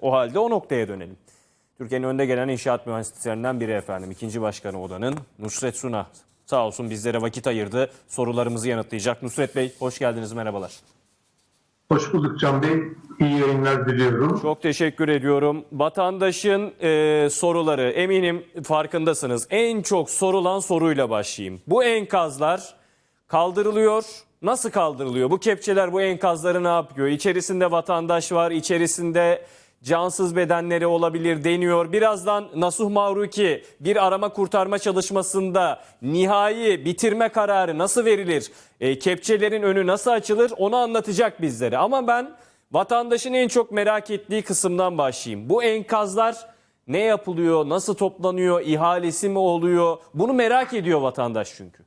O halde o noktaya dönelim. Türkiye'nin önde gelen inşaat mühendislerinden biri efendim. ikinci başkanı odanın Nusret Suna. Sağ olsun bizlere vakit ayırdı. Sorularımızı yanıtlayacak. Nusret Bey hoş geldiniz merhabalar. Hoş bulduk Can Bey. İyi yayınlar diliyorum. Çok teşekkür ediyorum. Vatandaşın e, soruları eminim farkındasınız. En çok sorulan soruyla başlayayım. Bu enkazlar kaldırılıyor. Nasıl kaldırılıyor? Bu kepçeler bu enkazları ne yapıyor? İçerisinde vatandaş var, içerisinde cansız bedenleri olabilir deniyor. Birazdan Nasuh Mavruki bir arama kurtarma çalışmasında nihai bitirme kararı nasıl verilir? E, kepçelerin önü nasıl açılır? Onu anlatacak bizlere. Ama ben vatandaşın en çok merak ettiği kısımdan başlayayım. Bu enkazlar ne yapılıyor? Nasıl toplanıyor? İhalesi mi oluyor? Bunu merak ediyor vatandaş çünkü.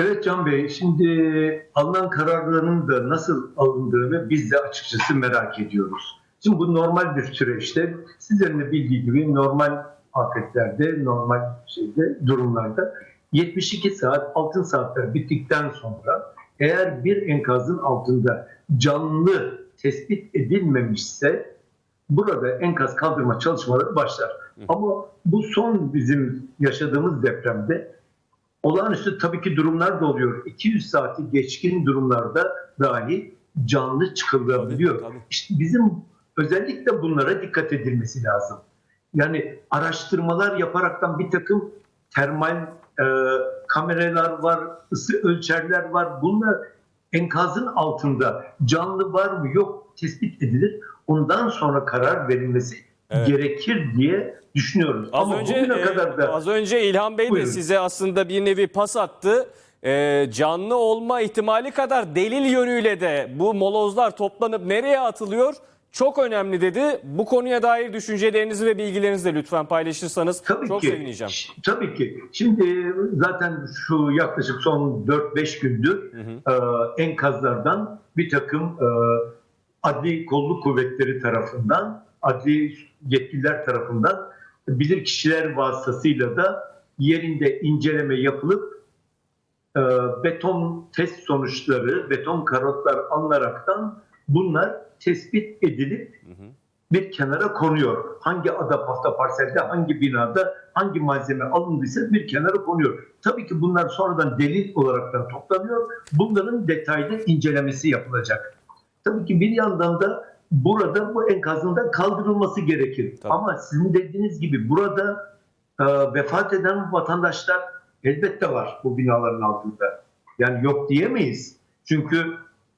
Evet Can Bey, şimdi alınan kararların da nasıl alındığını biz de açıkçası merak ediyoruz. Şimdi bu normal bir süreçte sizlerin de bildiği gibi normal afetlerde, normal şeyde durumlarda 72 saat altın saatler bittikten sonra eğer bir enkazın altında canlı tespit edilmemişse burada enkaz kaldırma çalışmaları başlar. Ama bu son bizim yaşadığımız depremde Olağanüstü tabii ki durumlar da oluyor. 200 saati geçkin durumlarda dahi canlı çıkılabiliyor. Tabii, tabii. İşte bizim özellikle bunlara dikkat edilmesi lazım. Yani araştırmalar yaparaktan bir takım termal e, kameralar var, ısı ölçerler var. Bunlar enkazın altında canlı var mı yok tespit edilir. Ondan sonra karar verilmesi Evet. gerekir diye düşünüyoruz. Az Ama önce e, kadar da az önce İlhan Bey de Buyurun. size aslında bir nevi pas attı. E, canlı olma ihtimali kadar delil yönüyle de bu molozlar toplanıp nereye atılıyor? Çok önemli dedi. Bu konuya dair düşüncelerinizi ve bilgilerinizi de lütfen paylaşırsanız Tabii çok ki. sevineceğim. Tabii ki. Şimdi zaten şu yaklaşık son 4-5 gündür e, enkazlardan bir takım e, adli kolluk kuvvetleri tarafından, adli yetkililer tarafından bilir kişiler vasıtasıyla da yerinde inceleme yapılıp e, beton test sonuçları, beton karotlar alınaraktan bunlar tespit edilip bir kenara konuyor. Hangi ada pafta parselde, hangi binada, hangi malzeme alındıysa bir kenara konuyor. Tabii ki bunlar sonradan delil olaraktan toplanıyor. Bunların detaylı incelemesi yapılacak. Tabii ki bir yandan da burada bu enkazın da kaldırılması gerekir. Tabii. Ama sizin dediğiniz gibi burada e, vefat eden vatandaşlar elbette var bu binaların altında. Yani yok diyemeyiz. Çünkü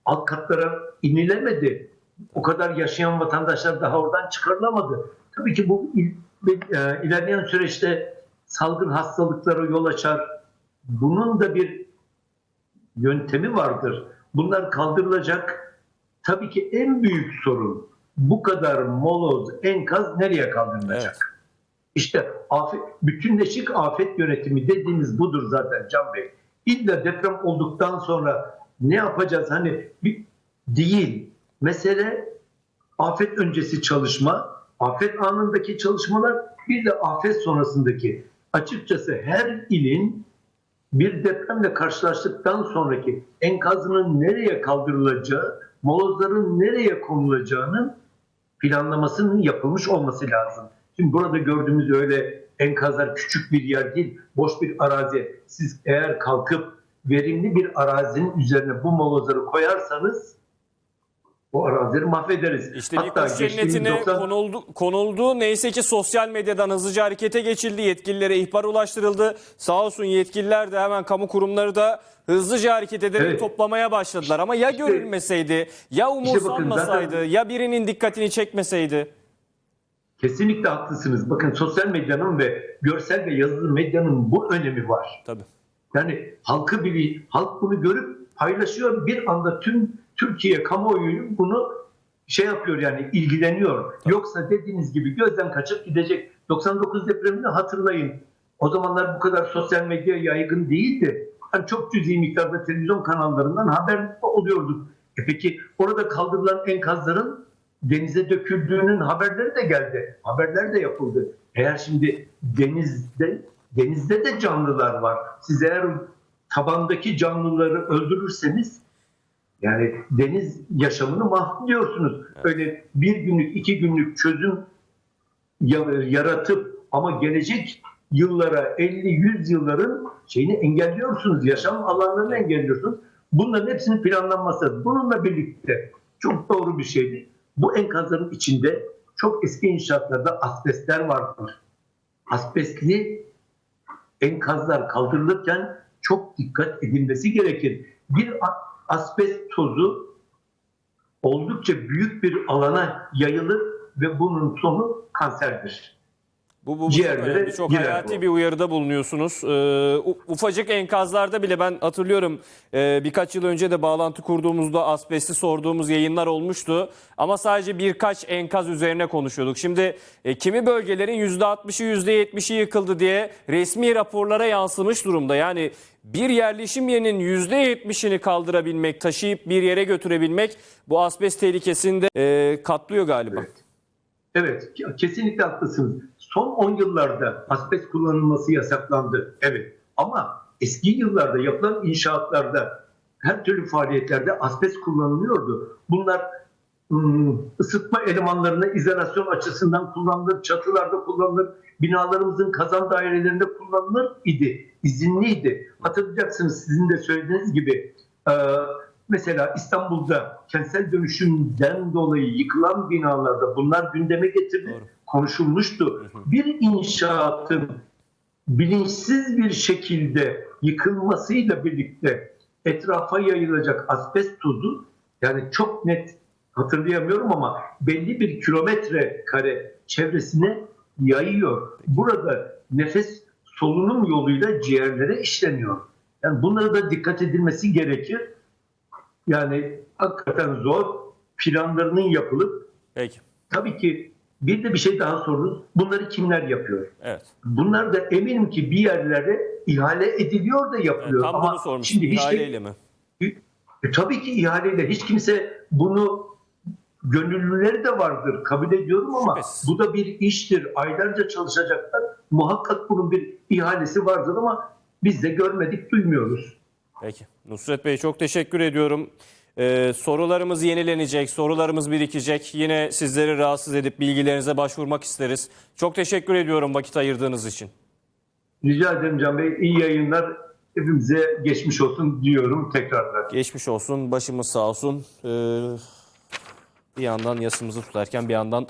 alt katlara inilemedi. O kadar yaşayan vatandaşlar daha oradan çıkarılamadı. Tabii ki bu il- e, ilerleyen süreçte salgın hastalıklara yol açar. Bunun da bir yöntemi vardır. Bunlar kaldırılacak. Tabii ki en büyük sorun bu kadar moloz, enkaz nereye kaldırılacak? Evet. İşte afet, bütünleşik afet yönetimi dediğimiz budur zaten Can Bey. İlla deprem olduktan sonra ne yapacağız hani bir, değil. Mesele afet öncesi çalışma, afet anındaki çalışmalar bir de afet sonrasındaki. Açıkçası her ilin bir depremle karşılaştıktan sonraki enkazının nereye kaldırılacağı, molozların nereye konulacağının planlamasının yapılmış olması lazım. Şimdi burada gördüğümüz öyle enkazlar küçük bir yer değil, boş bir arazi. Siz eğer kalkıp verimli bir arazinin üzerine bu molozları koyarsanız o arazileri mahvederiz. İşte kuş geçtiğimiz cennetine 90 konuldu, konuldu. Neyse ki sosyal medyadan hızlıca harekete geçildi. Yetkililere ihbar ulaştırıldı. Sağ olsun yetkililer de hemen kamu kurumları da hızlıca hareket ederek Evet. toplamaya başladılar. Ama ya İşte- görülmeseydi, ya umursanmasaydı, zaten- ya birinin dikkatini çekmeseydi. Kesinlikle haklısınız. Bakın sosyal medyanın ve görsel ve yazılı medyanın bu önemi var. Tabii. Yani halkı bili, halk bunu görüp paylaşıyor. Bir anda tüm Türkiye kamuoyu bunu şey yapıyor yani ilgileniyor. Yoksa dediğiniz gibi gözden kaçıp gidecek. 99 depremini hatırlayın. O zamanlar bu kadar sosyal medya yaygın değildi. Hani çok cüzi miktarda televizyon kanallarından haber oluyorduk. E peki orada kaldırılan enkazların denize döküldüğünün haberleri de geldi. Haberler de yapıldı. Eğer şimdi denizde denizde de canlılar var. Siz eğer tabandaki canlıları öldürürseniz Yani deniz yaşamını mahvediyorsunuz. Öyle bir günlük, iki günlük çözüm ya- yaratıp ama gelecek yıllara, 50-100 yılların şeyini engelliyorsunuz. Yaşam alanlarını engelliyorsunuz. Bunların hepsinin planlanması. Bununla birlikte çok doğru bir şeydi. Bu enkazların içinde çok eski inşaatlarda asbestler vardır. Asbestli enkazlar kaldırılırken çok dikkat edilmesi gerekir. Bir asbest tozu oldukça büyük bir alana yayılır ve bunun sonu kanserdir. Bu, bu, bu çok önemli. Çok hayati bu. bir uyarıda bulunuyorsunuz. Ee, ufacık enkazlarda bile ben hatırlıyorum e, birkaç yıl önce de bağlantı kurduğumuzda asbesti sorduğumuz yayınlar olmuştu. Ama sadece birkaç enkaz üzerine konuşuyorduk. Şimdi e, kimi bölgelerin %60'ı %70'i yıkıldı diye resmi raporlara yansımış durumda. Yani bir yerleşim yerinin %70'ini kaldırabilmek, taşıyıp bir yere götürebilmek bu asbest tehlikesini de e, katlıyor galiba. Evet. Evet, ke- kesinlikle haklısınız. Son 10 yıllarda asbest kullanılması yasaklandı. Evet. Ama eski yıllarda yapılan inşaatlarda her türlü faaliyetlerde asbest kullanılıyordu. Bunlar ısıtma elemanlarına izolasyon açısından kullanılır, çatılarda kullanılır, binalarımızın kazan dairelerinde kullanılır idi, izinliydi. Hatırlayacaksınız sizin de söylediğiniz gibi mesela İstanbul'da kentsel dönüşümden dolayı yıkılan binalarda bunlar gündeme getirildi, Doğru. konuşulmuştu. Bir inşaatın bilinçsiz bir şekilde yıkılmasıyla birlikte etrafa yayılacak asbest tozu yani çok net hatırlayamıyorum ama belli bir kilometre kare çevresine yayıyor. Burada nefes solunum yoluyla ciğerlere işleniyor. Yani bunlara da dikkat edilmesi gerekir. Yani hakikaten zor planlarının yapılıp Peki. tabii ki bir de bir şey daha sorunuz. Bunları kimler yapıyor? Evet. Bunlar da eminim ki bir yerlere ihale ediliyor da Evet, yapılıyor. tam Ama bunu sormuştum. şimdi de- İhaleyle mi? e, tabii ki ihaleyle hiç kimse bunu gönüllüleri de vardır kabul ediyorum ama Şüphesiz. bu da bir iştir. Aylarca çalışacaklar. Muhakkak bunun bir ihalesi vardır ama biz de görmedik, duymuyoruz. Peki. Nusret Bey çok teşekkür ediyorum. Ee, sorularımız yenilenecek, sorularımız birikecek. Yine sizleri rahatsız edip bilgilerinize başvurmak isteriz. Çok teşekkür ediyorum vakit ayırdığınız için. Rica ederim Can Bey. İyi yayınlar. Hepimize geçmiş olsun diyorum tekrardan. Geçmiş olsun, başımız sağ olsun. Ee, bir yandan yasımızı tutarken bir yandan